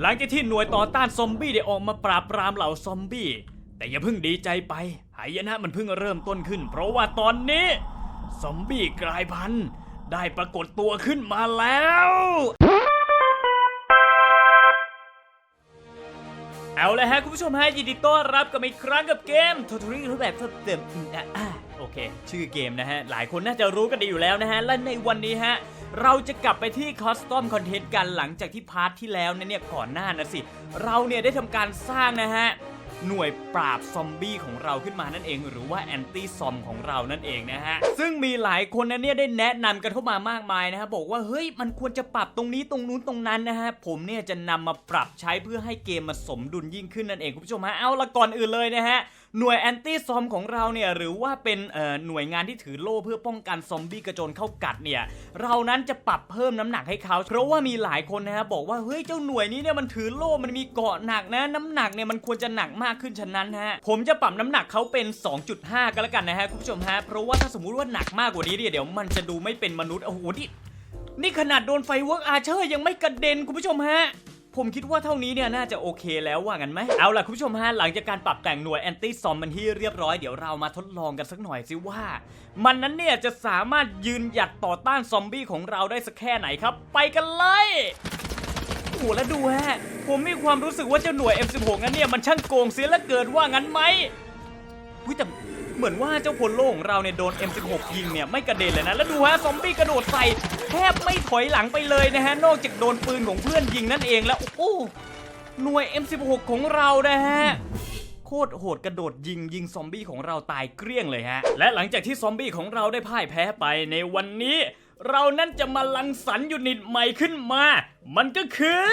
หลังจากที่หน่วยต่อต้านซอมบี้ได้ออกมาปราบปรามเหล่าซอมบี้ แต่อย่าเพิ่งดีใจไป หายนะมันเพิ่งเริ่มต้นขึ้น เพราะว่าตอนนี้ ซอมบี้กลายพันธุ์ได้ปรากฏตัวขึ้นมาแล้ว เอาเลยฮะ คุณผู้ชมฮะยินดีต้อนรับกับอีกครั้งกับเกม t o t a l รูปแบบเพิ่มเติมอะโอเค ชื่อเกมนะฮะ หลายคนน่าจะรู้กันดีอยู่แล้วนะฮะ และในวันนี้ฮะ เราจะกลับไปที่คอสตอมคอนเทนต์กันหลังจากที่พาร์ทที่แล้วนเนี่ยก่อนหน้านะสิ เราเนี่ยได้ทำการสร้างนะฮะ หน่วยปราบซอมบี้ของเราขึ้นมานั่นเอง หรือว่าแอนตี้ซอมของเรานั่นเองนะฮะ ซึ่งมีหลายคนนะเนี่ยได้แนะนำกันเข้ามามากมายนะฮะบบอกว่าเฮ้ยมันควรจะปรับตรงนี้ตรงนู้นตรงนั้นนะฮะผมเนี่ยจะนำมาปรับใช้เพื่อให้เกมมันสมดุลยิ่งขึ้นนั่นเองคุณผู้ชมฮะเอาละก่อนอื่นเลยนะฮะหน่วยแอนตี้ซอมของเราเนี่ยหรือว่าเป็นเอ่อหน่วยงานที่ถือโล่เพื่อป้องกันซอมบี้กระโจนเข้ากัดเนี่ยเรานั้นจะปรับเพิ่มน้ำหนักให้เขา เพราะว่ามีหลายคนนะฮะบอกว่าเฮ้ยเจ้าหน่วยนี้เนี่ยมันถือโล่มันมีเกาะหนักนะน้ำหนักเนี่ยมันควรจะหนักมากขึ้นฉะนั้นฮะผมจะปรับน้ำหนักเขาเป็น 2.5ก็แล้วกันนะฮะคุณผู้ชมฮะเพราะว่าถ้าสมมุติว่าหนักมากกว่านี้เนี่ยเดี๋ยวมันจะดูไม่เป็นมนุษย์โอ้โหนี่นี่ขนาดโดนไฟเวิร์กอาเชอร์ยังไม่กระเด็นคุณผู้ชมฮะผมคิดว่าเท่านี้เนี่ยน่าจะโอเคแล้วว่างั้นไหมเอาล่ะคุณผู้ชมฮะหลังจากการปรับแต่งหน่วยแอนตี้ซอมมันที่เรียบร้อยเดี๋ยวเรามาทดลองกันสักหน่อยสิว่า มันนั้นเนี่ยจะสามารถยืนหยัดต่อต้านซอมบี้ของเราได้สักแค่ไหนครับ ไปกันเลย หแล้วดูฮะ ผมมีความรู้สึกว่าเจ้าหน่วย M16 นั้นเนี่ยมันช่างโกงเสียเหลือเกินว่างั้นไหมอุ้ยแต่เหมือนว่าเจ้าพลโลของเราเนี่ยโดน M16 ยิงเนี่ยไม่กระเด็นเลยนะ แล้วดูฮะซอมบี้กระโดดใส่แทบไม่ถอยหลังไปเลยนะฮะ นอกจากโดนปืนของเพื่อนยิงนั่นเองแล้ว โอ้โหหน่วย M16 ของเรานะฮะโคตรโหดกระโดดยิงยิงซอมบี้ของเราตายเกลี้ยงเลยฮะ และหลังจากที่ซอมบี้ของเราได้พ่ายแพ้ไปในวันนี้ เรานั่นจะมาลังสรรค์ยูนิตใหม่ขึ้นมา มันก็คือ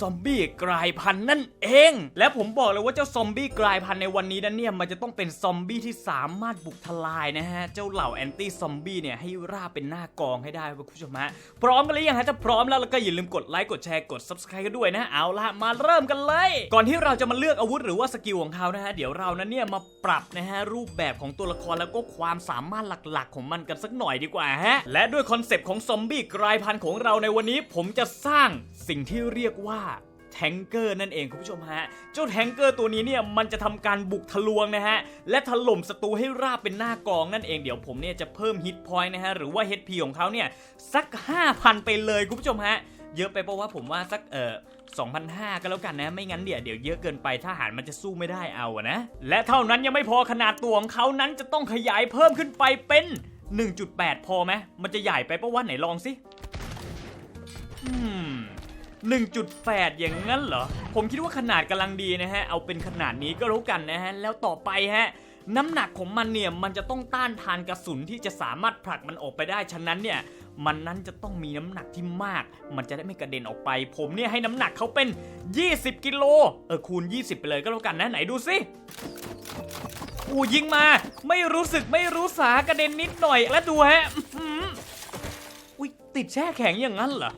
ซอมบี้กลายพันธุ์นั่นเอง และผมบอกเลยว่าเจ้าซอมบี้กลายพันธุ์ในวันนี้นั้นเนี่ยมันจะต้องเป็นซอมบี้ที่สามารถบุกทลายนะฮะ เจ้าเหล่าแอนตี้ซอมบี้เนี่ยให้ราบเป็นหน้ากองให้ได้คุณผู้ชมฮะ พร้อมกันหรือยังฮะถ้าพร้อมแล้วแล้วก็อย่าลืมกดไลค์กดแชร์กด subscribe กันด้วยนะเอาละมาเริ่มกันเลย ก่อนที่เราจะมาเลือกอาวุธหรือว่าสกิลของเขานะฮะเดี๋ยวเรานั้นเนี่ยมาปรับนะฮะรูปแบบของตัวละครแล้วก็ความสามารถหลักๆ ของมันกันสักหน่อยดีกว่าฮะและด้วยคอนเซปต์ของซอมบี้กลายพันธุ์ของเราในวันนี้ ผมจะสร้างสิ่งที่เรียกว่า แทงเกอร์นั่นเองคุณผู้ชมฮะ เจ้าแทงเกอร์ตัวนี้เนี่ยมันจะทำการบุกทะลวงนะฮะ และถล่มศัตรูให้ราบเป็นหน้ากองนั่นเองเดี๋ยวผมเนี่ยจะเพิ่มฮิตพอยต์นะฮะ หรือว่า HP ของเขาเนี่ย สัก 5,000 ไปเลยคุณผู้ชมฮะ เยอะไปเพราะว่าผมว่าสักเออ2,500 ก็แล้วกันนะ ไม่งั้นเดี๋ยวเดี๋ยวเยอะเกินไปทหารมันจะสู้ไม่ได้เอาอะนะ และเท่านั้นยังไม่พอขนาดตัวของเขานั้นจะต้องขยายเพิ่มขึ้นไปเป็น 1.8 พอไหมมันจะใหญ่ไปปะว่าไหนลองสิอืม 1.8 อย่างนั้นเหรอ ผมคิดว่าขนาดกำลังดีนะฮะ เอาเป็นขนาดนี้ก็รู้กันนะฮะ แล้วต่อไปฮะน้ำหนักของมันเนี่ยมันจะต้องต้านทานกระสุนที่จะสามารถผลักมันออกไปได้ ฉะนั้นเนี่ยมันนั้นจะต้องมีน้ำหนักที่มาก มันจะได้ไม่กระเด็นออกไป ผมเนี่ยให้น้ำหนักเขาเป็น 20 กิโล เออคูณ 20 ไปเลยก็แล้วกันนะไหนดูสิอูยิงมา ไม่รู้สึกไม่รู้สากระเด็นนิดหน่อยแล้วดูฮะอุ้ยติดแช่แข็งอย่างนั้นเหรอ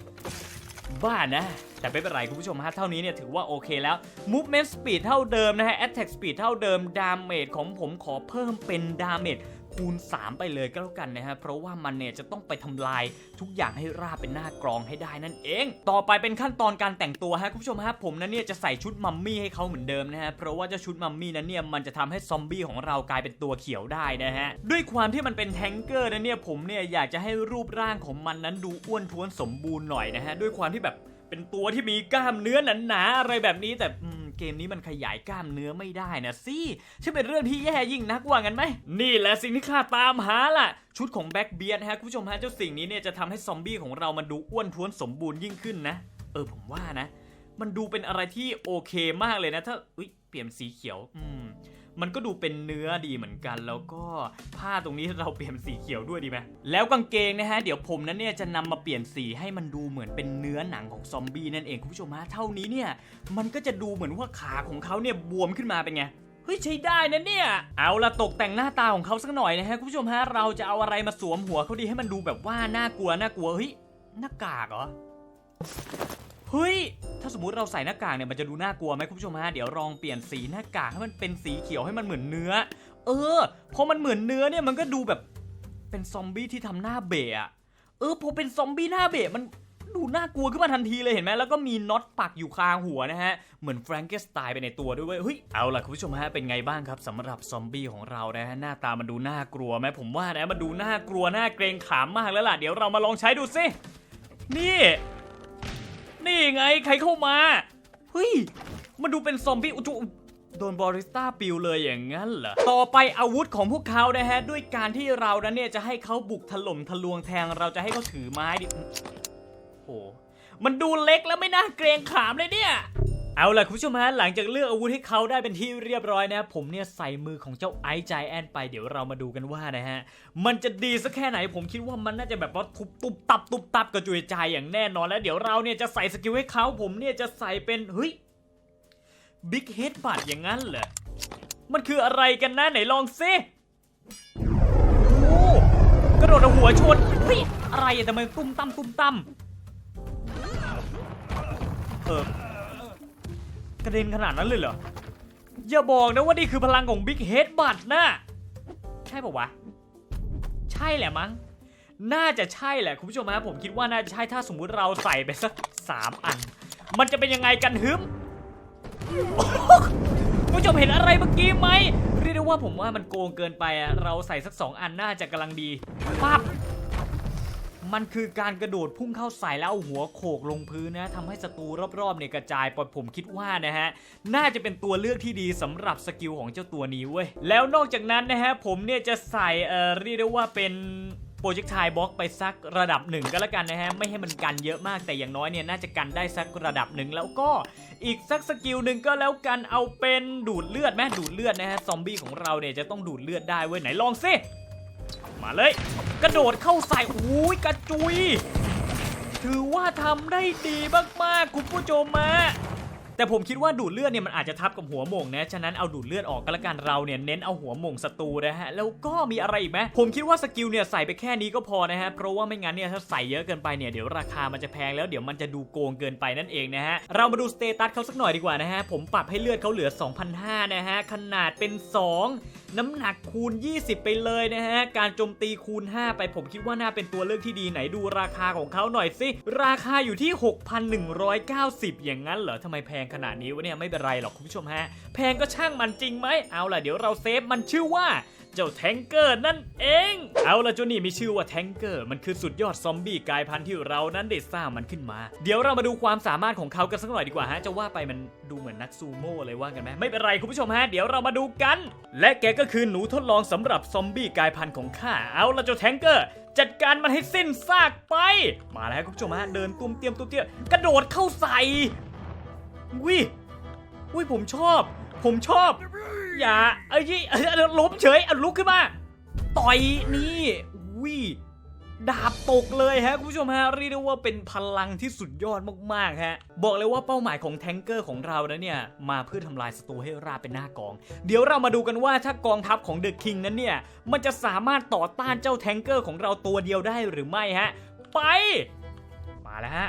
บ้านะ แต่ไม่เป็นไรคุณผู้ชมฮะ เท่านี้เนี่ยถือว่าโอเคแล้ว movement speed เท่าเดิมนะฮะ attack speed เท่าเดิม damage ของผมขอเพิ่มเป็น damage คูณ 3 ไปเลยก็แล้วกันนะฮะเพราะว่ามันเนี่ยจะต้องไปทำลายทุกอย่างให้ราบเป็นหน้ากรองให้ได้นั่นเอง ต่อไปเป็นขั้นตอนการแต่งตัวฮะคุณผู้ชมฮะผมนั้นเนี่ยจะใส่ชุดมัมมี่ให้เขาเหมือนเดิมนะฮะเพราะว่าเจ้าชุดมัมมี่นั้นเนี่ยมันจะทำให้ซอมบี้ของเรากลายเป็นตัวเขียวได้นะฮะด้วยความที่มันเป็นแทงเกอร์นะเนี่ยผมเนี่ยอยากจะให้รูปร่างของมันนั้นดูอ้วนท้วนสมบูรณ์หน่อยนะฮะด้วยความที่แบบเป็นตัวที่มีกล้ามเนื้อหนาๆอะไรแบบนี้แต่ เกมนี้มันขยายกล้ามเนื้อไม่ได้นะสิใช่เป็นเรื่องที่แย่ยิ่งนักว่างั้นไหม นี่แหละสิ่งที่ข้าตามหาล่ะ ชุดของแบ็กเบียร์นะฮะคุณผู้ชมฮะเจ้าสิ่งนี้เนี่ยจะทำให้ซอมบี้ของเรามันดูอ้วนท้วนสมบูรณ์ยิ่งขึ้นนะ เออผมว่านะ มันดูเป็นอะไรที่โอเคมากเลยนะ ถ้าอุ้ยเปลี่ยนสีเขียว อืม มันก็ดูเป็นเนื้อดีเหมือนกัน แล้วก็ผ้าตรงนี้เราเปลี่ยนสีเขียวด้วยดีไหมแล้วกางเกงนะฮะเดี๋ยวผมนั้นเนี่ยจะนำมาเปลี่ยนสีให้มันดูเหมือนเป็นเนื้อหนังของซอมบี้นั่นเองคุณผู้ชมฮะเท่านี้เนี่ยมันก็จะดูเหมือนว่าขาของเขาเนี่ยบวมขึ้นมาเป็นไงเฮ้ยใช้ได้นะเนี่ย เอาละตกแต่งหน้าตาของเขาสักหน่อยนะฮะคุณผู้ชมฮะเราจะเอาอะไรมาสวมหัวเขาดีให้มันดูแบบว่าน่ากลัวน่ากลัวเฮ้ยหน้ากากเหรอ เฮ้ย ถ้าสมมุติเราใส่หน้ากากเนี่ยมันจะดูน่ากลัวไหมคุณผู้ชมฮะ เดี๋ยวลองเปลี่ยนสีหน้ากากให้มันเป็นสีเขียวให้มันเหมือนเนื้อ เออ พอมันเหมือนเนื้อเนี่ยมันก็ดูแบบเป็นซอมบี้ที่ทำหน้าเบะอะเออ พอเป็นซอมบี้หน้าเบะมันดูน่ากลัวขึ้นมาทันทีเลยเห็นไหมแล้วก็มีน็อตปักอยู่คางหัวนะฮะ เหมือนแฟรงเกสไตน์ไปในตัวด้วยเวยเฮ้ย เอาล่ะคุณผู้ชมฮะ เป็นไงบ้างครับสำหรับซอมบี้ของเรานะฮะ หน้าตามันดูน่ากลัวไหมผมว่านะมันดูน่ากลัวน่าเกรงขามมากแล้วล่ะ เดี๋ยวเรามาลองใช้ดูสินี่ นี่ไงใครเข้ามา เฮ้ย มันดูเป็นซอมบี้อุจุโดนบอริสต้าปิวเลยอย่างนั้นเหรอ ต่อไปอาวุธของพวกเขานะฮะ ด้วยการที่เรานั้นเนี่ยจะให้เขาบุกถล่มทะลวงแทงเราจะให้เขาถือไม้ดิโอ้มันดูเล็กแล้วไม่น่าเกรงขามเลยเนี่ย เอาล่ะคุณผู้ชมฮะหลังจากเลือกอาวุธให้เขาได้เป็นที่เรียบร้อยนะผมเนี่ยใส่มือของเจ้าไอซ์ใจแอนไปเดี๋ยวเรามาดูกันว่านะฮะ มันจะดีสักแค่ไหนผมคิดว่ามันน่าจะแบบว่าทุบตุบตับตุบตับกระจุยใจอย่างแน่นอนแล้วเดี๋ยวเราเนี่ยจะใส่สกิลให้เขาผมเนี่ยจะใส่เป็นเฮ้ยบิ๊กเฮดบัตอย่างนั้นเหรอมันคืออะไรกันนะไหนลองซิโอ้กระโดดหัวชนเฮ้ยอะไรอะทำไมตุ้มตั้มตุ้มตั้มเออ กระเด็นขนาดนั้นเลยเหรอ อย่าบอกนะว่านี่คือพลังของบิ๊กเฮดบัตนะ ใช่ปะวะ ใช่แหละมั้ง น่าจะใช่แหละคุณผู้ชมฮะผมคิดว่าน่าจะใช่ถ้าสมมุติเราใส่ไปสักสามอัน มันจะเป็นยังไงกันฮึมคุณผู้ชมเห็นอะไรเมื่อกี้ไหมเรียกได้ว่าผมว่ามันโกงเกินไปอะเราใส่สักสองอันน่าจะกำลังดีปั๊บ มันคือการกระโดดพุ่งเข้าใส่แล้วเอาหัวโขกลงพื้นนะทำให้ศัตรูรอบๆเนี่ยกระจายปอยผมคิดว่านะฮะ น่าจะเป็นตัวเลือกที่ดีสำหรับสกิลของเจ้าตัวนี้เว้ย แล้วนอกจากนั้นนะฮะผมเนี่ยจะใส่เอ่อเรียกได้ว่าเป็นโปรเจกต์ไทบล็อกไปสักระดับหนึ่งก็แล้วกันนะฮะ ไม่ให้มันกันเยอะมากแต่อย่างน้อยเนี่ยน่าจะกันได้สักระดับหนึ่งแล้วก็อีกสักสกิลหนึ่งก็แล้วกันเอาเป็นดูดเลือดไหมดูดเลือดนะฮะซอมบี้ของเราเนี่ยจะต้องดูดเลือดได้เว้ยไหนลองสิ มาเลย กระโดดเข้าใส่อุ้ยกระจุย ถือว่าทำได้ดีมากๆคุณผู้ชมมาแต่ผมคิดว่าดูดเลือดเนี่ยมันอาจจะทับกับหัวหม่งนะ ฉะนั้นเอาดูดเลือดออกก็แล้วกันเราเนี่ยเน้นเอาหัวหม่งศัตรูนะฮะ แล้วก็มีอะไรอีกไหมผมคิดว่าสกิลเนี่ยใส่ไปแค่นี้ก็พอนะฮะ เพราะว่าไม่งั้นเนี่ยถ้าใส่เยอะเกินไปเนี่ยเดี๋ยวราคามันจะแพงแล้วเดี๋ยวมันจะดูโกงเกินไปนั่นเองนะฮะ เรามาดูสเตตัสเขาสักหน่อยดีกว่านะฮะ ผมปรับให้เลือดเขาเหลือ 2,500นะฮะ ขนาดเป็น 2 น้ำหนักคูณ 20 ไปเลยนะฮะ การโจมตีคูณ 5 ไปผมคิดว่าน่าเป็นตัวเลือกที่ดีไหนดูราคาของเขาหน่อยสิ ราคาอยู่ที่ 6,190 อย่างนั้นเหรอทำไมแพงขนาดนี้วะเนี่ยไม่เป็นไรหรอกคุณผู้ชมฮะ แพงก็ช่างมันจริงไหมเอาล่ะเดี๋ยวเราเซฟมันชื่อว่า เจ้าแทงเกอร์นั่นเอง เอาละเจ้านี่มีชื่อว่าแทงเกอร์มันคือสุดยอดซอมบี้กายพันธุ์ที่เรานั้นได้สร้างมันขึ้นมา เดี๋ยวเรามาดูความสามารถของเขากันสักหน่อยดีกว่าฮะจะว่าไปมันดูเหมือนนักซูโม่เลยว่ากันไหมไม่เป็นไรคุณผู้ชมฮะเดี๋ยวเรามาดูกัน และแกก็คือหนูทดลองสำหรับซอมบี้กายพันธุ์ของข้าเอาละเจ้าแทงเกอร์จัดการมันให้สิ้นซากไป มาแล้วคุณผู้ชมฮะเดินตุ้มเตรียมตุ้มเตียมกระโดดเข้าใส่วิวิผมชอบ ผมชอบ อย่าเอ้ยเอ้ยเอ้ยล้มเฉยอลุกขึ้นมา ต่อยนี่วิดาบตกเลยฮะคุณผู้ชมฮะเรียกได้ว่าเป็นพลังที่สุดยอดมากๆฮะบอกเลยว่าเป้าหมายของแทงเกอร์ของเรานะเนี่ยมาเพื่อทำลายศัตรูให้ราบเป็นหน้ากอง เดี๋ยวเรามาดูกันว่าถ้ากองทัพของเดอะคิงนั้นเนี่ยมันจะสามารถต่อต้านเจ้าแทงเกอร์ของเราตัวเดียวได้หรือไม่ฮะไป มาแล้วฮะ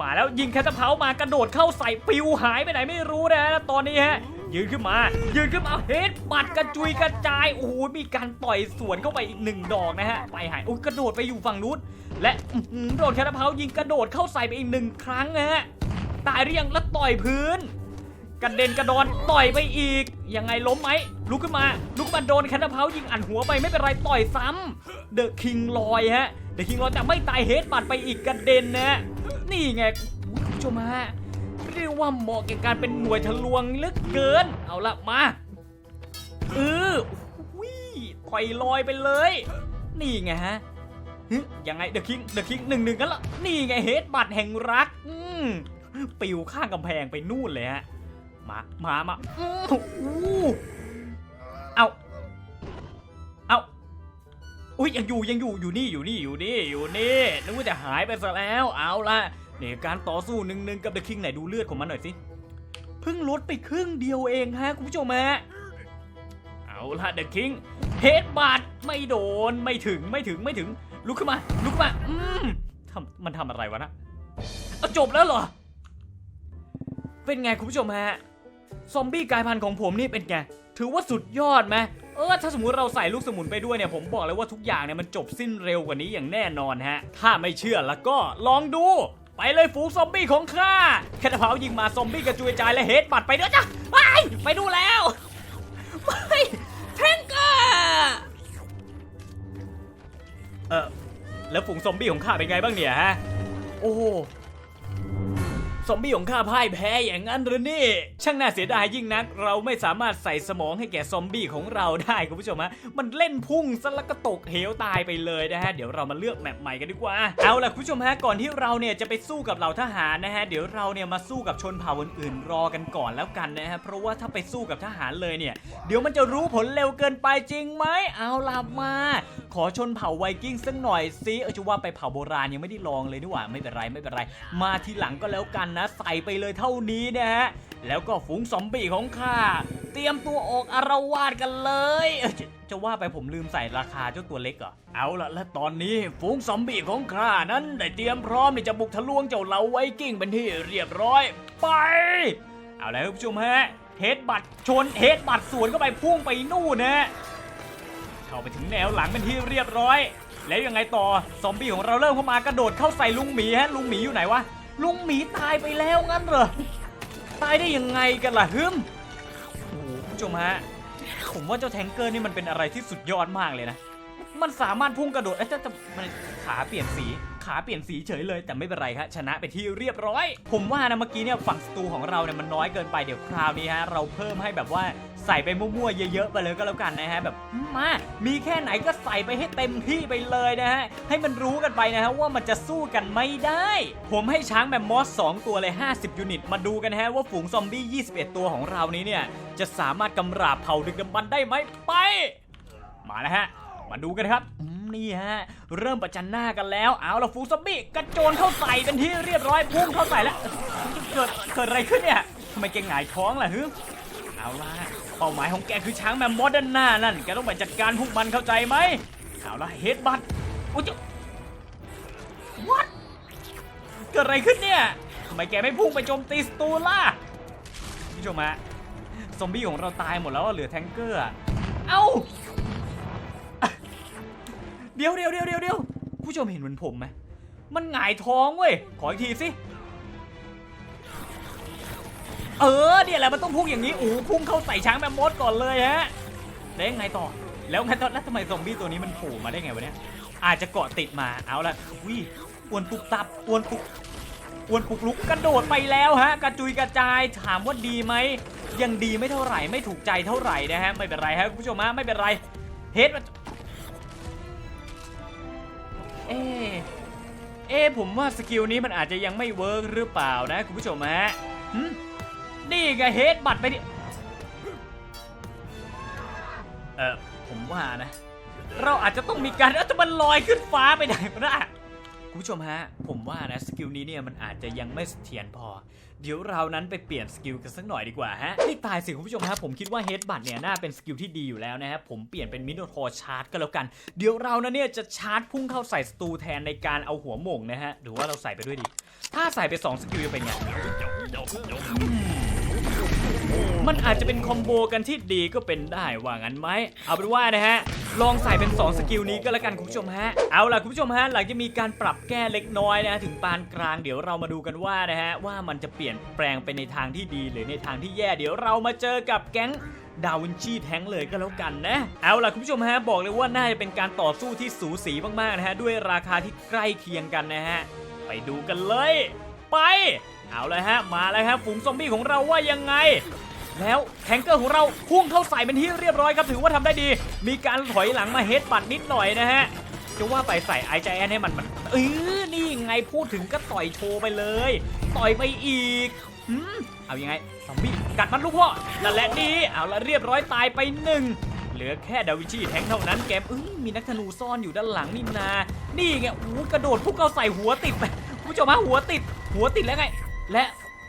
มาแล้วยิงแคทเผามากระโดดเข้าใส่ปิวหายไปไหนไม่รู้นะฮะตอนนี้ฮะ ยืนขึ้นมา ยืนขึ้นมาเฮดปัดกระจุยกระจาย โอ้โห มีการต่อยสวนเข้าไปอีกหนึ่งดอกนะฮะ ไปหาย โอ้ยกระโดดไปอยู่ฝั่งนู้นและโดนแคทเผายิงกระโดดเข้าใส่ไปอีกหนึ่งครั้งนะฮะ ตายหรือยังแล้วต่อยพื้นกระเด็นกระดอนต่อยไปอีก ยังไงล้มไหมลุกขึ้นมา ลุกขึ้นมาโดนแคทเผายิงอันหัวไปไม่เป็นไรต่อยซ้ำเดอะคิงลอยฮะเดอะคิงลอยแต่ไม่ตายเฮดบัดไปอีกกระเด็นนะนี่ไงคุณผู้ชมฮะ เรียกว่าเหมาะแก่การเป็นหน่วยทะลวงเหลือเกิน เอาละมาเออวิถอยลอยไปเลย นี่ไงฮะยังไงเดอะคิงเดอะคิงหนึ่งหนึ่งกันละนี่ไงเฮดบัตแห่งรัก อืมปิวข้างกำแพงไปนู่นเลยฮะ มา มา มาอื้ออู้เอาเอาอุ้ยยังอยู่ยังอยู่อยู่นี่อยู่นี่อยู่นี่อยู่นี่นึกว่าจะหายไปซะแล้ว เอาละ นี่ยการต่อสู้หนึ่งหนึ่งกับเดอะคิงไหนดูเลือดของมันหน่อยสิเพิ่งลดไปครึ่งเดียวเองฮะคุณผู้ชมฮะเอาละเดอะคิงเฮดบาดไม่โดนไม่ถึงไม่ถึงไม่ถึงลุกขึ้นมาลุกขึ้นมาอืมทำมันทำอะไรวะนะเอาจบแล้วเหรอ เป็นไงคุณผู้ชมฮะซอมบี้กลายพันธุ์ของผมนี่เป็นไงถือว่าสุดยอดไหมเออถ้าสมมติเราใส่ลูกสมุนไปด้วยเนี่ยผมบอกเลยว่าทุกอย่างเนี่ยมันจบสิ้นเร็วกว่านี้อย่างแน่นอนฮะ ถ้าไม่เชื่อแล้วก็ลองดู ไปเลยฝูงซอมบี้ของข้าแคทเผายิงมาซอมบี้กระจุยจายและเฮดบัตไปด้วยจ้ะไปไปดูแล้วไปแทงเกอร์เออแล้วฝูงซอมบี้ของข้าเป็นไงบ้างเนี่ยฮะ โอ้ ซอมบี้ของข้าพ่ายแพ้อย่างนั้นหรือนี่ ช่างน่าเสียดายยิ่งนัก เราไม่สามารถใส่สมองให้แก่ซอมบี้ของเราได้คุณผู้ชมฮะมันเล่นพุ่งซะแล้วก็ตกเหวตายไปเลยนะฮะเดี๋ยวเรามาเลือกแมปใหม่กันดีกว่าเอาล่ะคุณผู้ชมฮะก่อนที่เราเนี่ยจะไปสู้กับเหล่าทหารนะฮะเดี๋ยวเราเนี่ยมาสู้กับชนเผ่าอื่นๆรอกันก่อนแล้วกันนะฮะเพราะว่าถ้าไปสู้กับทหารเลยเนี่ย เดี๋ยวมันจะรู้ผลเร็วเกินไปจริงไหมเอาล่ะมา ขอชนเผ่าไวกิ้งสักหน่อยสิเออจะว่าไปเผ่าโบราณยังไม่ได้ลองเลยนี่หว่าไม่เป็นไรไม่เป็นไร มาทีหลังก็แล้วกันนะใส่ไปเลยเท่านี้นะฮะแล้วก็ฝูงซอมบี้ของข้าเตรียมตัวออกอารวาสกันเลยจะจะว่าไปผมลืมใส่ราคาเจ้าตัวเล็กเหรอเอาละและตอนนี้ฝูงซอมบี้ของข้านั้นได้เตรียมพร้อมที่จะบุกทะลวงเจ้าเหล่าไวกิ้งเป็นที่เรียบร้อย ไป เอาแล้วคุณผู้ชมฮะเฮดบัตชนเฮดบัตสวนเข้าไปพุ่งไปนู่นนะเข้าไปถึงแนวหลังเป็นที่เรียบร้อย แล้วยังไงต่อซอมบี้ของเราเริ่มเข้ามากระโดดเข้าใส่ลุงหมีฮะลุงหมีอยู่ไหนวะ ลุงหมีตายไปแล้วงั้นเหรอ ตายได้ยังไงกันล่ะฮึมโอ้โหคุณผู้ชมฮะ ผมว่าเจ้าแทงเกอร์นี่มันเป็นอะไรที่สุดยอดมากเลยนะ มันสามารถพุ่งกระโดดเอ้ยแต่แต่มันขาเปลี่ยนสี ขาเปลี่ยนสีเฉยเลยแต่ไม่เป็นไรครับชนะไปที่เรียบร้อย ผมว่านะเมื่อกี้เนี่ยฝั่งสตูของเราเนี่ยมันน้อยเกินไปเดี๋ยวคราวนี้ฮะเราเพิ่มให้แบบว่าใส่ไปมั่วๆเยอะๆไปเลยก็แล้วกันนะฮะแบบมามีแค่ไหนก็ใส่ไปให้เต็มที่ไปเลยนะฮะให้มันรู้กันไปนะฮะว่ามันจะสู้กันไม่ได้ ผมให้ช้างแมมมอส 2 ตัวเลย 50 ยูนิต มาดูกันฮะว่าฝูงซอมบี้ 21 ตัวของเรานี้เนี่ยจะสามารถกำราบเผ่าดึกดำบรรได้ไหมไป มาแล้วฮะ มาดูกันครับอืมนี่ฮะ เริ่มประจันหน้ากันแล้ว เอาละฟูซอมบี้กระโจนเข้าใส่เป็นที่เรียบร้อยพุ่งเข้าใส่แล้ว เกิดเกิดอะไรขึ้นเนี่ยทำไมแกหงายท้องล่ะฮึเอาล่ะเป้าหมายของแกคือช้างแมมมอสด้านหน้านั่นแกต้องไปจัดการพวกมันเข้าใจไหมเอาละเฮดบัตโอ้ยวัดเกิดอะไรขึ้นเนี่ยทำไมแกไม่พุ่งไปโจมตีสตูล่ะคุณผู้ชมฮะซอมบี้ของเราตายหมดแล้วเหลือแทงเกอร์เอ้า เดี๋ยวเดี๋ยวเดี๋ยวเดี๋ยวเดี๋ยวผู้ชมเห็นเหมือนผมไหมมันหงายท้องเว้ย ขออีกทีสิ เออเนี่ยแหละมันต้องพุ่งอย่างนี้โอ้พุ่งเข้าใส่ช้างแมมมอสก่อนเลยฮะแล้วไงต่อ แล้วไงต่อแล้วทำไมซอมบี้ตัวนี้มันโผล่มาได้ไงวะเนี่ย อาจจะเกาะติดมา เอาละวิอ้วนปุกตับอ้วนปุกอ้วนปุกลุกกระโดดไปแล้วฮะ กระจุยกระจาย ถามว่าดีไหม ยังดีไม่เท่าไหร่ ไม่ถูกใจเท่าไหร่นะฮะ ไม่เป็นไรฮะคุณผู้ชมฮะ ไม่เป็นไร เฮดมัน เอ๊เอ๊ผมว่าสกิลนี้มันอาจจะยังไม่เวิร์กหรือเปล่านะคุณผู้ชมฮะนี่ไงเฮดบัตไปดิเออผมว่านะ เราอาจจะต้องมีการเอ้าแต่มันลอยขึ้นฟ้าไปไหนมาได้ คุณผู้ชมฮะ ผมว่านะสกิลนี้เนี่ยมันอาจจะยังไม่เสถียรพอ เดี๋ยวเรานั้นไปเปลี่ยนสกิลกันสักหน่อยดีกว่าฮะไม่ตายสิคุณผู้ชมฮะผมคิดว่าเฮดบัตเนี่ยน่าเป็นสกิลที่ดีอยู่แล้วนะฮะผมเปลี่ยนเป็นมิโนทอร์ชาร์จก็แล้วกัน เดี๋ยวเรานะเนี่ยจะชาร์จพุ่งเข้าใส่สตูแทนในการเอาหัวหม่งนะฮะหรือว่าเราใส่ไปด้วยดี ถ้าใส่ไป 2 สกิลจะเป็นไงมันอาจจะเป็นคอมโบกันที่ดีก็เป็นได้ว่างั้นไหมเอาเป็นว่านะฮะ ลองใส่เป็น 2 สกิลนี้ก็แล้วกันคุณผู้ชมฮะ เอาล่ะคุณผู้ชมฮะหลังจะมีการปรับแก้เล็กน้อยนะถึงปานกลางเดี๋ยวเรามาดูกันว่านะฮะว่ามันจะเปลี่ยนแปลงไปในทางที่ดีหรือในทางที่แย่เดี๋ยวเรามาเจอกับแก๊งดาวินชีแท้งเลยก็แล้วกันนะ เอาล่ะคุณผู้ชมฮะบอกเลยว่าน่าจะเป็นการต่อสู้ที่สูสีมากๆนะฮะด้วยราคาที่ใกล้เคียงกันนะฮะไปดูกันเลย ไป เอาเลยฮะมาแล้วฮะฝูงซอมบี้ของเราว่ายังไง แล้วแทงเกอร์ของเราพุ่งเข้าใส่เป็นที่เรียบร้อยครับถือว่าทำได้ดี มีการถอยหลังมาเฮดบัตนิดหน่อยนะฮะจะว่าไปใส่ไอจแอนให้มันมันเออนี่ไงพูดถึงก็ต่อยโชว์ไปเลย ต่อยไปอีกหืมเอายังไงซอมบี้กัดมันลูกพ่อนั่นแหละดีเอาละเรียบร้อยตายไปหนึ่งเหลือแค่ดาวิชีแทงเท่านั้นแกมเอ้ยมีนักธนูซ่อนอยู่ด้านหลังนี่นา นี่ไงอู้กระโดดพุ่งเข้าใส่หัวติดไปผู้ชมฮะหัวติด หัวติดแล้วไง และ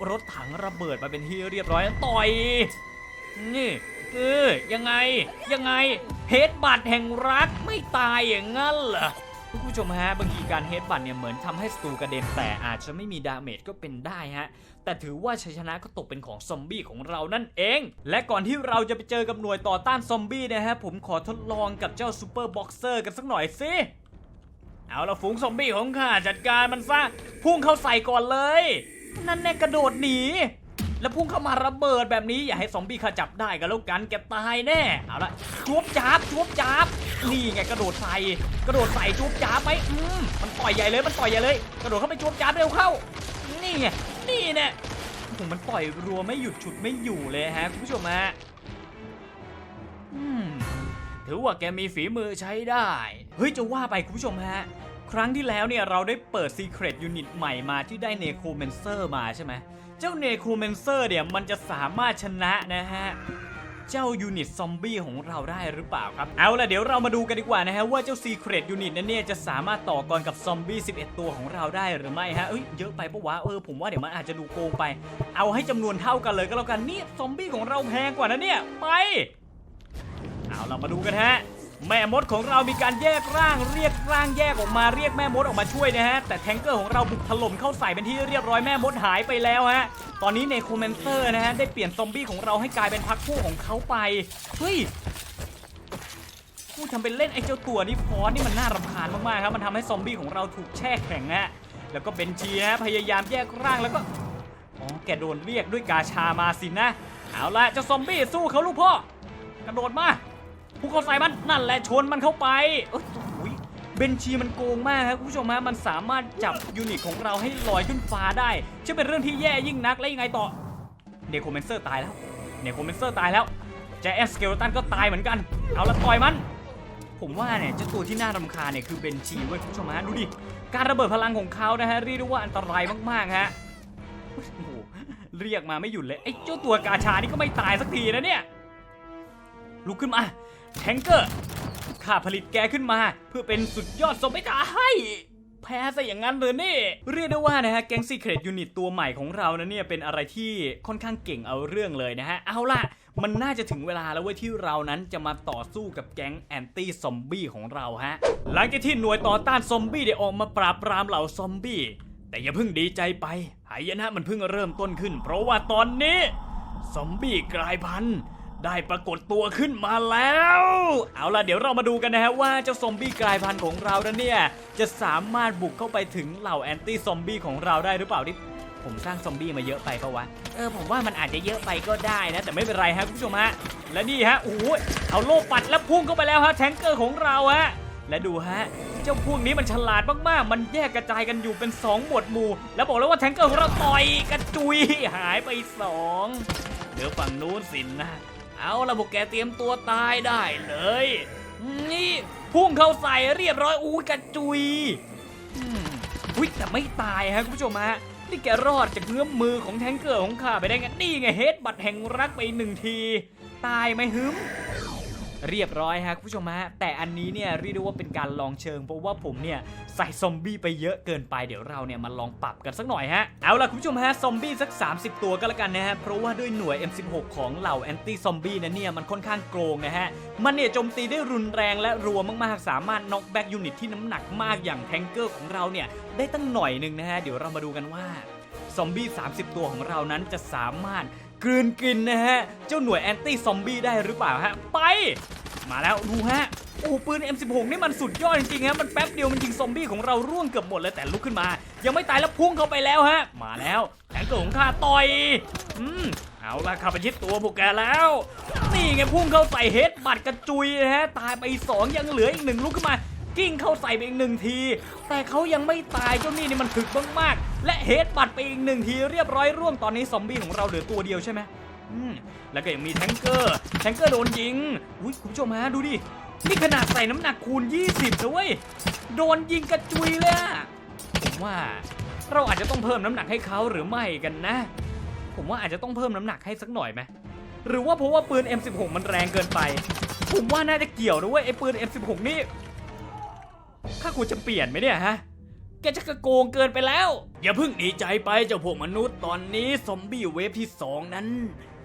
รถถังระเบิดมาเป็นที่เรียบร้อยต่อย นี่เออยังไงยังไงเฮดบัตแห่งรักไม่ตายอย่างงั้นเหรอคุณผู้ชมฮะบางทีการเฮดบัตเนี่ยเหมือนทำให้สตูกระเด็นแต่อาจจะไม่มีดาเมจก็เป็นได้ฮะ แต่ถือว่าชัยชนะก็ตกเป็นของซอมบี้ของเรานั่นเอง และก่อนที่เราจะไปเจอกับหน่วยต่อต้านซอมบี้นะฮะ ผมขอทดลองกับเจ้าซูเปอร์บ็อกเซอร์กันสักหน่อยสิ เอาละฝูงซอมบี้ของข้าจัดการมันซะพุ่งเข้าใส่ก่อนเลย นั่นแน่กระโดดหนี แล้วพุ่งเข้ามาระเบิดแบบนี้อย่าให้ซอมบี้ข้าจับได้กันแล้วกันแกตายแน่ เอาละชวบจับชวบจับนี่ไงกระโดดใส่กระโดดใส่ชวบจับไปอืมมันต่อยใหญ่เลยมันต่อยใหญ่เลย กระโดดเข้าไปชวบจับเร็วเข้า นี่ไงนี่แน่โอ้โหมันต่อยรัวไม่หยุดฉุดไม่อยู่เลยฮะคุณผู้ชมฮะถือว่าแกมีฝีมือใช้ได้ เฮ้ยจะว่าไปคุณผู้ชมฮะ ครั้งที่แล้วเนี่ยเราได้เปิด Secret Unit ใหม่มาที่ได้ Necromancer มาใช่ไหม เจ้า Necromancer เนี่ยมันจะสามารถชนะนะฮะ เจ้ายูนิตซอมบี้ของเราได้หรือเปล่าครับ เอาล่ะเดี๋ยวเรามาดูกันดีกว่านะฮะ ว่าเจ้า Secret Unit นั้นเนี่ยจะสามารถต่อกรกับซอมบี้ 11 ตัวของเราได้หรือไม่ฮะ เอ้ยเยอะไปปะวะ เออผมว่าเดี๋ยวมันอาจจะดูโกงไป เอาให้จำนวนเท่ากันเลยก็แล้วกันนี่ซอมบี้ของเราแพงกว่านะเนี่ย ไป เอาเรามาดูกันฮะ แม่มดของเรามีการแยกร่างเรียกร่างแยกออกมาเรียกแม่มดออกมาช่วยนะฮะ แต่แทงเกอร์ของเราบุกถล่มเข้าใส่เป็นที่เรียบร้อยแม่มดหายไปแล้วฮะ ตอนนี้เนโครแมนเซอร์นะฮะได้เปลี่ยนซอมบี้ของเราให้กลายเป็นพักพวกของเขาไป เฮ้ยพูดทำเป็นเล่นไอ้เจ้าตัวนี้ฟอนนี่มันน่ารำคาญมากๆครับมันทำให้ซอมบี้ของเราถูกแช่แข็งฮะ แล้วก็เบนชีนะฮะพยายามแยกร่างแล้วก็ อ๋อแกโดนเรียกด้วยกาชามาสินะ เอาละเจ้าซอมบี้สู้เขาลูกพ่อกระโดดมา พุ่งเข้าใส่มันนั่นแหละชนมันเข้าไปเบนชีมันโกงมากครับคุณผู้ชมฮะมันสามารถจับยูนิตของเราให้ลอยขึ้นฟ้าได้จะเป็นเรื่องที่แย่ยิ่งนักและยังไงต่อเนโครเมนเซอร์ตายแล้วเนโครเมนเซอร์ตายแล้วแจแอสเกลตันก็ตายเหมือนกัน เอาละต่อยมัน ผมว่าเนี่ยเจ้าตัวที่น่ารำคาญเนี่ยคือเบนชีเว้ยคุณผู้ชมฮะดูดิ การระเบิดพลังของเขานะฮะเรียกได้ว่าอันตรายมากๆฮะโอ้โหเรียกมาไม่หยุดเลยไอ้เจ้าตัวกาชานี่ก็ไม่ตายสักทีนะเนี่ยลุกขึ้นมา แทงเกอร์ข้าผลิตแกขึ้นมา เพื่อเป็นสุดยอดสมไม่ตาให้แพ้ซะอย่างนั้นเลยนี่ เรียกได้ว่านะฮะแก๊งซีเครตยูนิตตัวใหม่ของเรานะเนี่ยเป็นอะไรที่ค่อนข้างเก่งเอาเรื่องเลยนะฮะ เอาล่ะ มันน่าจะถึงเวลาแล้วเว้ยที่เรานั้นจะมาต่อสู้กับแก๊งแอนตี้ซอมบี้ของเราฮะ หลังจากที่หน่วยต่อต้านซอมบี้ได้ออกมาปราบปรามเหล่าซอมบี้แต่อย่าเพิ่งดีใจไปหายนะมันเพิ่งเริ่มต้นขึ้น เพราะว่าตอนนี้ซอมบี้กลายพันธุ์ ได้ปรากฏตัวขึ้นมาแล้ว เอาล่ะเดี๋ยวเรามาดูกันนะฮะว่าเจ้าซอมบี้กลายพันธุ์ของเรานั้นเนี่ยจะสามารถบุกเข้าไปถึงเหล่าแอนตี้ซอมบี้ของเราได้หรือเปล่าที่ผมสร้างซอมบี้มาเยอะไปปะวะ เออผมว่ามันอาจจะเยอะไปก็ได้นะ แต่ไม่เป็นไรฮะคุณผู้ชมฮะ และนี่ฮะโอ้โหเอาโล่ปัดแล้วพุ่งเข้าไปแล้วฮะแทงเกอร์ของเราฮะ และดูฮะ เจ้าพวกนี้มันฉลาดมากๆ มันแยกกระจายกันอยู่เป็น 2 หมวดหมู่ แล้วบอกแล้วว่าแทงเกอร์ของเราต่อยกระจุยหายไป 2 เดี๋ยวฝั่งนู้นสินนะ เอาละพวกแกเตรียมตัวตายได้เลย นี่พุ่งเข้าใส่เรียบร้อยอู้กระจุยอุ้ยแต่ไม่ตายฮะคุณผู้ชมฮะนี่แกรอดจากเงื้อมมือของแทงเกอร์ของข้าไปได้ไงนี่ไงเฮดบัตแห่งรักไปหนึ่งที ตายไหมฮึม เรียบร้อยฮะคุณผู้ชมฮะแต่อันนี้เนี่ยเรียกได้ว่าเป็นการลองเชิง เพราะว่าผมเนี่ยใส่ซอมบี้ไปเยอะเกินไปเดี๋ยวเราเนี่ยมาลองปรับกันสักหน่อยฮะเอาล่ะคุณผู้ชมฮะซอมบี้สัก 30 ตัวก็แล้วกันนะฮะเพราะว่าด้วยหน่วย M16 ของเหล่าแอนตี้ซอมบี้นั้นเนี่ยมันค่อนข้างโกงนะฮะมันเนี่ยโจมตีได้รุนแรงและรัวมากๆสามารถน็อกแบ็กยูนิตที่น้ำหนักมากอย่างแทงเกอร์ของเราเนี่ยได้ตั้งหน่อยหนึ่งนะฮะเดี๋ยวเรามาดูกันว่าซอมบี้ 30 ตัวของเรานั้นจะสามารถ กลืนกินนะฮะ เจ้าหน่วยแอนตี้ซอมบี้ได้หรือเปล่าฮะ ไป มาแล้วดูฮะโอ้ปืน M16 นี่มันสุดยอดจริงๆฮะมันแป๊บเดียวมันยิงซอมบี้ของเราร่วงเกือบหมดเลยแต่ลุกขึ้นมา ยังไม่ตายแล้วพุ่งเข้าไปแล้วฮะ มาแล้วแทงเกร์ของข้าต่อยอืมเอาละข้าไปชิดตัวพวกแกแล้ว นี่ไงพุ่งเข้าใส่เฮดบัตรกระจุยนะฮะตายไปสองยังเหลืออีกหนึ่งลุกขึ้นมา กิ้งเข้าใส่ไปอีกหนึ่งที แต่เขายังไม่ตายเจ้านี่นี่มันถึกมากๆ และเฮดบัตรไปอีกหนึ่งทีเรียบร้อยร่วงตอนนี้ซอมบี้ของเราเหลือตัวเดียวใช่ไหมอืมแล้วก็ยังมีแทงเกอร์แทงเกอร์โดนยิงอุ้ยคุณผู้ชมฮะดูดินี่ขนาดใส่น้ำหนักคูณ 20นะเว้ยโดนยิงกระจุยเลยอะผมว่าเราอาจจะต้องเพิ่มน้ำหนักให้เขาหรือไม่กันนะ ผมว่าอาจจะต้องเพิ่มน้ำหนักให้สักหน่อยไหมหรือว่าเพราะว่าปืน M16 มันแรงเกินไป ผมว่าน่าจะเกี่ยวนะเว้ยไอ้ปืน M16 นี่ ข้าควรจะเปลี่ยนไหมเนี่ยฮะ แกจะกระโกงเกินไปแล้ว อย่าเพิ่งดีใจไปเจ้าพวกมนุษย์ตอนนี้ซอมบี้เวฟที่2นั้น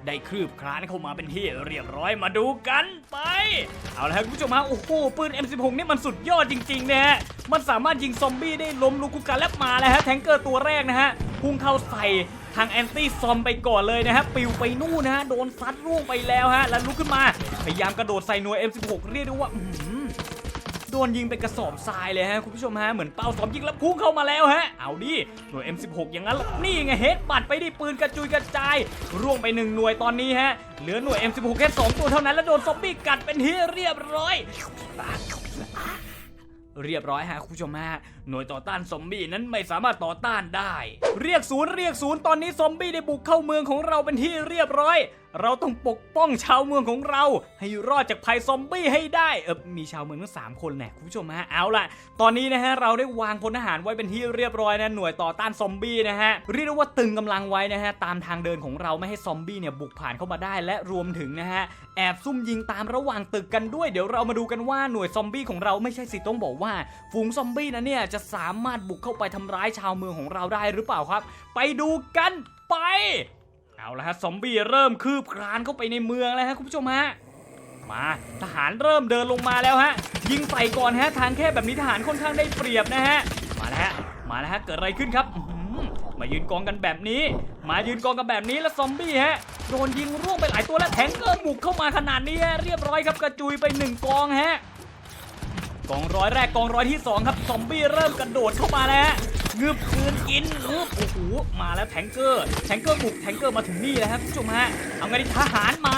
ได้คืบคลานเข้ามาเป็นที่เรียบร้อยมาดูกันไป เอาละครับคุณผู้ชมฮะโอ้โหปืน M16 นี่มันสุดยอดจริงๆนะฮะ มันสามารถยิงซอมบี้ได้ล้มลุกคุกกันและมาแล้วฮะแทงเกอร์ตัวแรกนะฮะพุ่งเข้าใส่ทางแอนตี้ซอมไปก่อนเลยนะฮะปิวไปนู่นนะฮะโดนซัดร่วงไปแล้วฮะแล้วลุกขึ้นมาพยายามกระโดดใส่หน่วย M16 เรียกได้ว่าอื้อหือ โดนยิงเป็นกระสอบทรายเลยฮะคุณผู้ชมฮะเหมือนเป้าสมยิงแล้วพุ่งเข้ามาแล้วฮะเอาดิหน่วย M16 อย่างนั้นนี่ไงเฮดบัตไปดิปืนกระจุยกระจายร่วงไปหนึ่งหน่วยตอนนี้ฮะเหลือหน่วย M16 แค่สองตัวเท่านั้นแล้วโดนซอมบี้กัดเป็นที่เรียบร้อย เรียบร้อยฮะคุณผู้ชมฮะ หน่วยต่อต้านซอมบี้นั้นไม่สามารถต่อต้านได้ เรียกศูนย์เรียกศูนย์ตอนนี้ซอมบี้ได้บุกเข้าเมืองของเราเป็นที่เรียบร้อย เราต้องปกป้องชาวเมืองของเรา ให้รอดจากภัยซอมบี้ให้ได้เออมีชาวเมืองทั้งสามคนแน่คุณผู้ชมฮะเอาล่ะ ตอนนี้นะฮะเราได้วางพลทหารไว้เป็นที่เรียบร้อยนะหน่วยต่อต้านซอมบี้นะฮะเรียกได้ว่าตึงกำลังไว้นะฮะตามทางเดินของเราไม่ให้ซอมบี้เนี่ยบุกผ่านเข้ามาได้และรวมถึงนะฮะแอบซุ่มยิงตามระหว่างตึกกันด้วยเดี๋ยวเรามาดูกันว่าหน่วยซอมบี้ของเราไม่ใช่สิต้องบอกว่าฝูงซอมบี้นะเนี่ยจะสามารถบุกเข้าไปทำร้ายชาวเมืองของเราได้หรือเปล่าครับ ไปดูกันไป เอาละฮะซอมบี้เริ่มคืบคลานเข้าไปในเมืองแล้วฮะคุณผู้ชมฮะมาทหารเริ่มเดินลงมาแล้วฮะ ยิงใส่ก่อนฮะทางแคบแบบนี้ทหารค่อนข้างได้เปรียบนะฮะมาแล้วฮะมาแล้วฮะเกิดอะไรขึ้นครับมายืนกองกันแบบนี้ มายืนกองกันแบบนี้แล้วซอมบี้ฮะโดนยิงร่วงไปหลายตัวแล้วแทงเกอร์บุกเข้ามาขนาดนี้ฮะเรียบร้อยครับกระจุยไปหนึ่งกองฮะ กองร้อยแรกกองร้อยที่สองครับซอมบี้เริ่มกระโดดเข้ามาแล้วฮะงืบคืนกินงืบโอ้โหมาแล้วแทงเกอร์แทงเกอร์บุกแทงเกอร์มาถึงนี่แล้วครับคุณผู้ชมฮะเอาไงดีทหารมา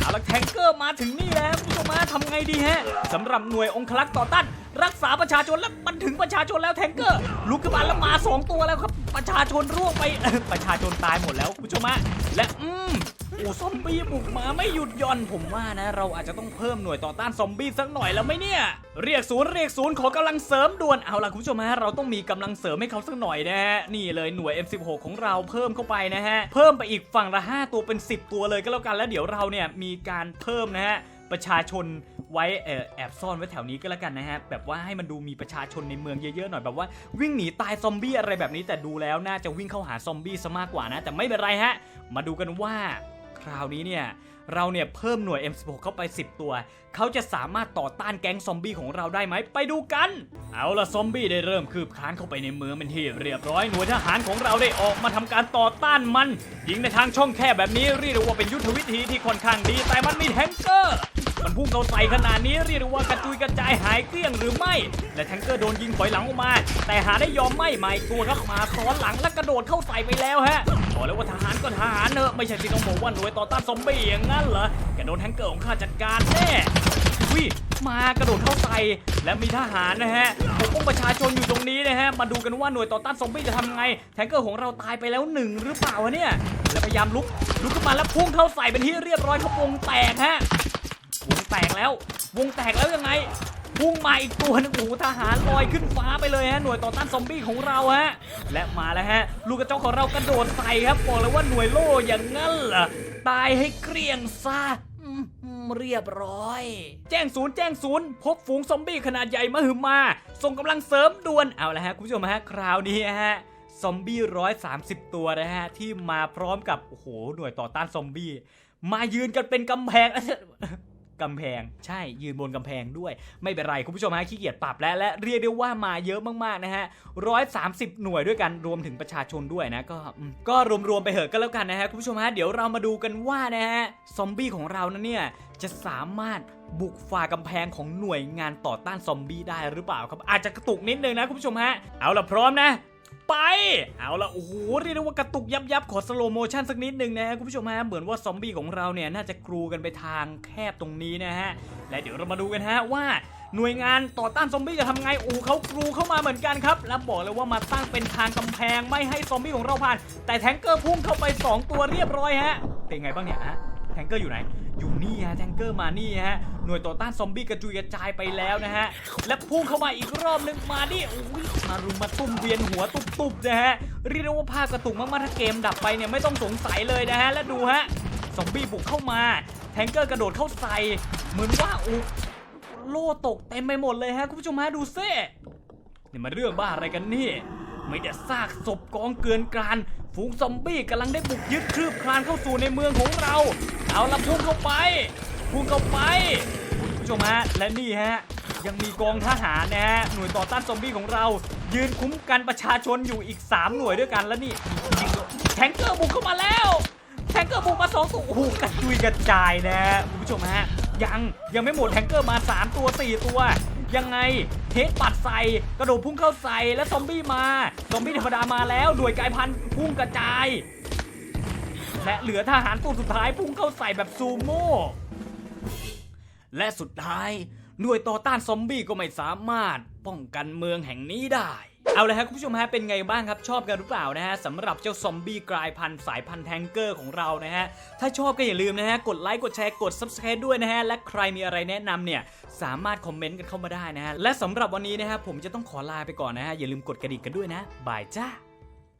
เอาละแทงเกอร์มาถึงนี่แล้วคุณผู้ชมฮะทำไงดีฮะสำหรับหน่วยองคลักษ์ต่อต้านรักษาประชาชนแล้วมันถึงประชาชนแล้วแทงเกอร์ลุกขึ้นมาแล้วมาสองตัวแล้วครับประชาชนร่วงไปประชาชนตายหมดแล้วคุณผู้ชมฮะและอืม โอ้ซอมบี้บุกมาไม่หยุดหย่อนผมว่านะ เราอาจจะต้องเพิ่มหน่วยต่อต้านซอมบี้สักหน่อยแล้วไหมเนี่ย เรียกศูนย์เรียกศูนย์ขอกำลังเสริมด่วนเอาล่ะคุณผู้ชมฮะเราต้องมีกำลังเสริมให้เขาสักหน่อยนะฮะนี่เลยหน่วย M16 ของเราเพิ่มเข้าไปนะฮะเพิ่มไปอีกฝั่งละ 5 ตัวเป็น 10 ตัวเลยก็แล้วกันแล้วเดี๋ยวเราเนี่ยมีการเพิ่มนะฮะประชาชนไว้เออแอบซ่อนไว้แถวนี้ก็แล้วกันนะฮะแบบว่าให้มันดูมีประชาชนในเมืองเยอะๆหน่อยแบบว่าวิ่งหนีตายซอมบี้อะไรแบบนี้แต่ดูแล้วน่าจะวิ่งเข้าหาซอมบี้ซะมากกว่านะ แต่ไม่เป็นไรฮะ มาดูกันว่า คราวนี้เนี่ยเราเนี่ยเพิ่มหน่วย M16 เข้าไป 10 ตัว เขาจะสามารถต่อต้านแก๊งซอมบี้ของเราได้ไหมไปดูกัน เอาละซอมบี้ได้เริ่มคืบคลานเข้าไปในเมืองเป็นที่เรียบร้อยหน่วยทหารของเราได้ออกมาทำการต่อต้านมัน ยิงในทางช่องแคบแบบนี้เรียกว่าเป็นยุทธวิธีที่ค่อนข้างดีแต่มันมีแฮงเกอร์ มันพุ่งเข้าใส่ขนาดนี้เรียกว่ากระจุยกระจายหายเกลี้ยงหรือไม่ และแทงเกอร์โดนยิงถอยหลังออกมา แต่หาได้ยอมไม่ใหม่ตัวครับมาซ้อนหลังและกระโดดเข้าใส่ไปแล้วฮะบอกเลยว่าทหารก็ทหารเนอะไม่ใช่ที่ต้องบอกว่าหน่วยต่อต้านซอมบี้อย่างนั้นเหรอแกโดนแทงเกอร์ของข้าจัดการแน่วิมากระโดดเข้าใส่และมีทหารนะฮะปกป้องประชาชนอยู่ตรงนี้นะฮะมาดูกันว่าหน่วยต่อต้านซอมบี้จะทำไง แทงเกอร์ของเราตายไปแล้วหนึ่งหรือเปล่าวะเนี่ยและพยายามลุกลุกขึ้นมาแล้วพุ่งเข้าใส่เป็นที่เรียบร้อยเขาวงแตกฮะ แตกแล้ว วงแตกแล้วยังไงพุ่งมาอีกตัวนึงโอ้โหทหารลอยขึ้นฟ้าไปเลยฮะหน่วยต่อต้านซอมบี้ของเราฮะและมาแล้วฮะ ลูกกระจอกของเรากระโดดใส่ครับบอกเลยว่าหน่วยโล่อย่างงั้นเหรอตายให้เกลี้ยงซะเรียบร้อย แจ้งศูนย์แจ้งศูนย์พบฝูงซอมบี้ขนาดใหญ่มาหึมา ส่งกำลังเสริมด่วนเอาละฮะคุณผู้ชมฮะคราวนี้ฮะซอมบี้ร้อยสามสิบตัวนะฮะที่มาพร้อมกับโอ้โหหน่วยต่อต้านซอมบี้มายืนกันเป็นกำแพง กำแพง ใช่ยืนบนกำแพงด้วย ไม่เป็นไรคุณผู้ชมฮะขี้เกียจปรับแล้วและเรียกได้ว่ามาเยอะมากๆนะฮะร้อยสามสิบหน่วยด้วยกันรวมถึงประชาชนด้วยนะก็อืมก็รวมๆไปเหอะก็แล้วกันนะฮะคุณผู้ชมฮะเดี๋ยวเรามาดูกันว่านะฮะซอมบี้ของเรานั้นเนี่ยจะสามารถบุกฝ่ากำแพงของหน่วยงานต่อต้านซอมบี้ได้หรือเปล่าครับ อาจจะกระตุกนิดนึงนะคุณผู้ชมฮะเอาละพร้อมนะ ไป เอาละโอ้โหเรียกได้ว่ากระตุกยับยับขอสโลโมชั่นสักนิดหนึ่งนะฮะคุณผู้ชมฮะเหมือนว่าซอมบี้ของเราเนี่ยน่าจะกรูกันไปทางแคบตรงนี้นะฮะและเดี๋ยวเรามาดูกันฮะว่าหน่วยงานต่อต้านซอมบี้จะทำไงโอ้เขากรูเข้ามาเหมือนกันครับ แล้วบอกเลยว่ามาตั้งเป็นทางกำแพงไม่ให้ซอมบี้ของเราผ่าน แต่แทงเกอร์พุ่งเข้าไป 2 ตัวเรียบร้อยฮะเป็นไงบ้างเนี่ยฮะแทงเกอร์อยู่ไหน อยู่นี่ฮะแทงเกอร์มานี่ฮะหน่วยต่อต้านซอมบี้กระจุยกระจายไปแล้วนะฮะและพุ่งเข้ามาอีกรอบนึงมาดิโอ้ยมารุมมาตุ้มเวียนหัวตุบๆนะฮะเรียกได้ว่าภาพกระตุกมากๆถ้าเกมดับไปเนี่ยไม่ต้องสงสัยเลยนะฮะและดูฮะซอมบี้บุกเข้ามา แทงเกอร์กระโดดเข้าใส่เหมือนว่าอู้โล่ตกเต็มไปหมดเลยฮะคุณผู้ชมฮะดูเซ่นี่มาเรื่องบ้าอะไรกันนี่ ไม่แต่ซากศพกองเกลือนกราน ฝูงซอมบี้กำลังได้บุกยึดคืบคลานเข้าสู่ในเมืองของเรา เอาละพุ่งเข้าไป พุ่งเข้าไปคุณผู้ชมฮะและนี่ฮะ ยังมีกองทหารนะฮะหน่วยต่อต้านซอมบี้ของเรา ยืนคุ้มกันประชาชนอยู่อีก 3 หน่วยด้วยกันแล้วนี่แทงเกอร์บุกเข้ามาแล้วแทงเกอร์บุกมาสองตัวโอ้โหกระจุยกระจายนะฮะคุณผู้ชมฮะยังยังไม่หมดแทงเกอร์มา 3 ตัว 4 ตัว ยังไงเฮดปัดใส่กระโดดพุ่งเข้าใส่แล้วซอมบี้มา ซอมบี้ธรรมดามาแล้วหน่วยกายพันธุ์พุ่งกระจาย และเหลือทหารตัวสุดท้ายพุ่งเข้าใส่แบบซูโม่และสุดท้ายหน่วยต่อต้านซอมบี้ก็ไม่สามารถป้องกันเมืองแห่งนี้ได้ เอาเลยครับคุณผู้ชมฮะเป็นไงบ้างครับชอบกันหรือเปล่านะฮะสำหรับเจ้าซอมบี้กลายพันธุ์สายพันธุ์แทงเกอร์ของเรานะฮะถ้าชอบก็อย่าลืมนะฮะกดไลค์กดแชร์กด subscribe ด้วยนะฮะและใครมีอะไรแนะนำเนี่ยสามารถคอมเมนต์กันเข้ามาได้นะฮะและสำหรับวันนี้นะฮะผมจะต้องขอลาไปก่อนนะฮะอย่าลืมกดกระดิ่งกันด้วยนะบายจ้า